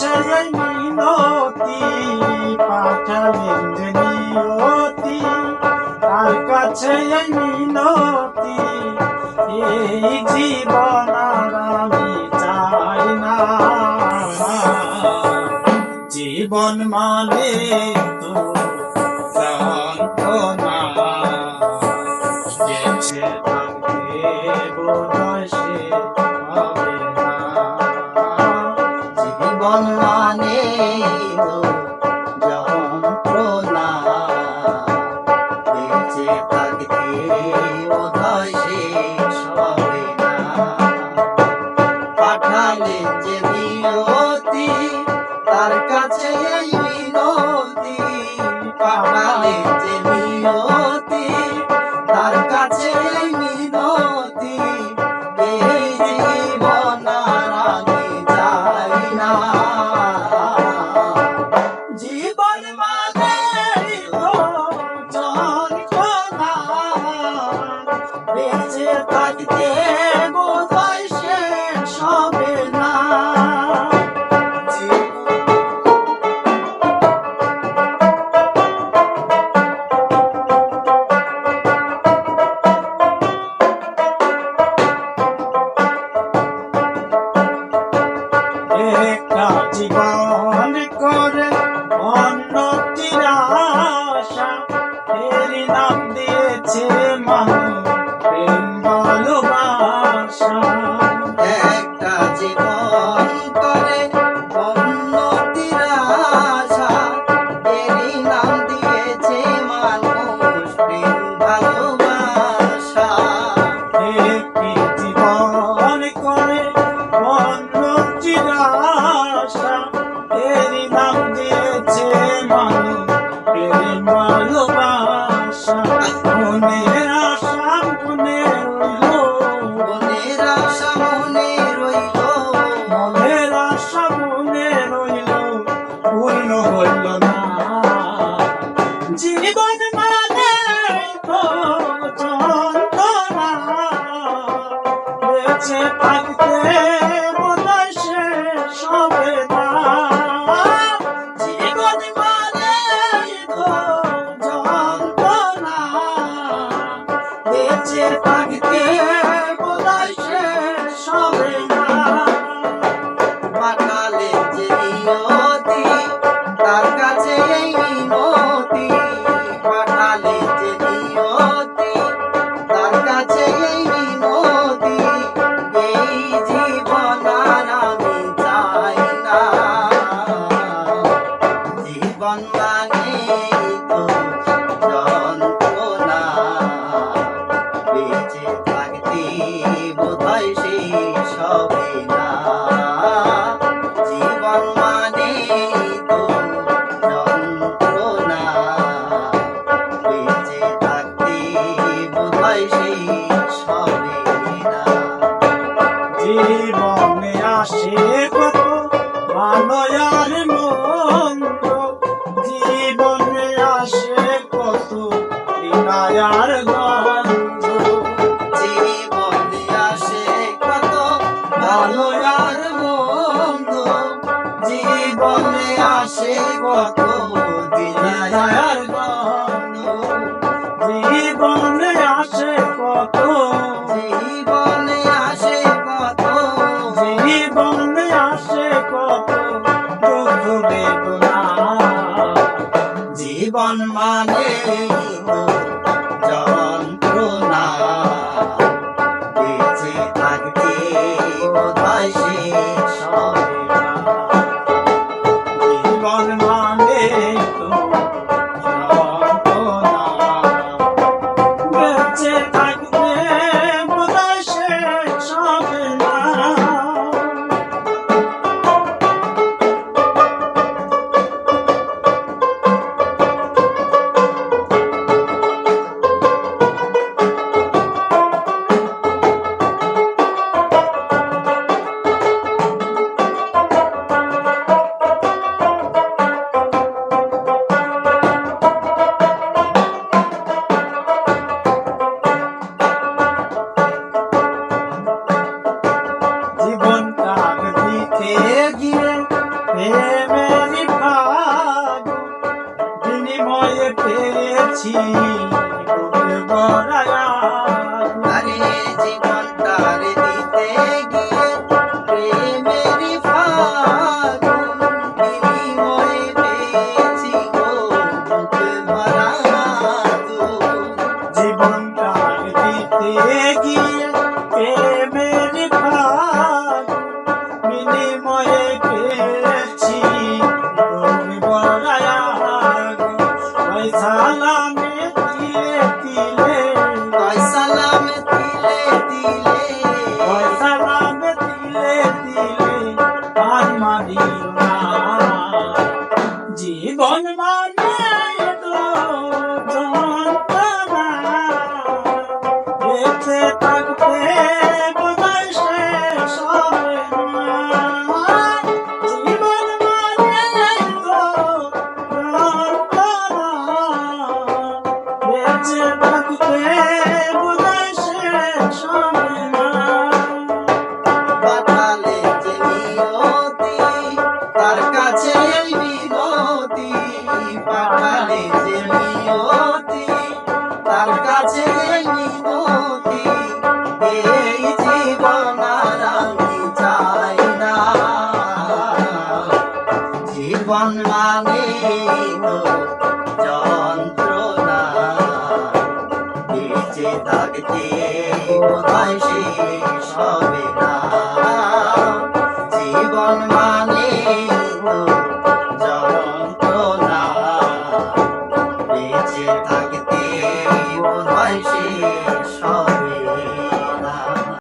তার মিনতি পাঠালেন যে নিয়তি, তার কাছে এই মিনতি, এই জীবন আমি চাই না। জীবন মানে তো যন্ত্রণা বেঁচে থাকতে বোধহয় পাঠালে যে নিয়তি তার একটা জীবন করে আশা এর নাম দিয়েছে মানুষ প্রেম ভালোবাসা। একটা জীবন করে উন্নতির আশা এরই নাম দিয়েছে মানুষ প্রেম ভালোবাসা। একটি জীবন করে অন্যটির বেঁচে থাকতে বোধ শেষ জীবনে আসে কত গন্ধ জীবনে আসে কত জীবনে আসে কত জীবনে আসে কত দুঃখ বেদনা। জীবন মানে যন্ত্রণা। বেঁচে থাকতে বোধহয় শেষ ভরায়া আরে জীবনটারে দিতে গিয়ে প্রেমেরই ফাগুন বিনিময়ে পেয়েছি গো বুক ভরা আগুন। জীবনটা দিতে গিয়ে প্রেমের ভাগ বিনিময়ে পেয়েছি বলায়া ওই সালামে জীবন নিয়তি তার কাছে বিনতি এই জীবন আর আমি চাই না। জীবন মানে যন্ত্রণা, বেঁচে থাকতে বোধহয় শেষ হবে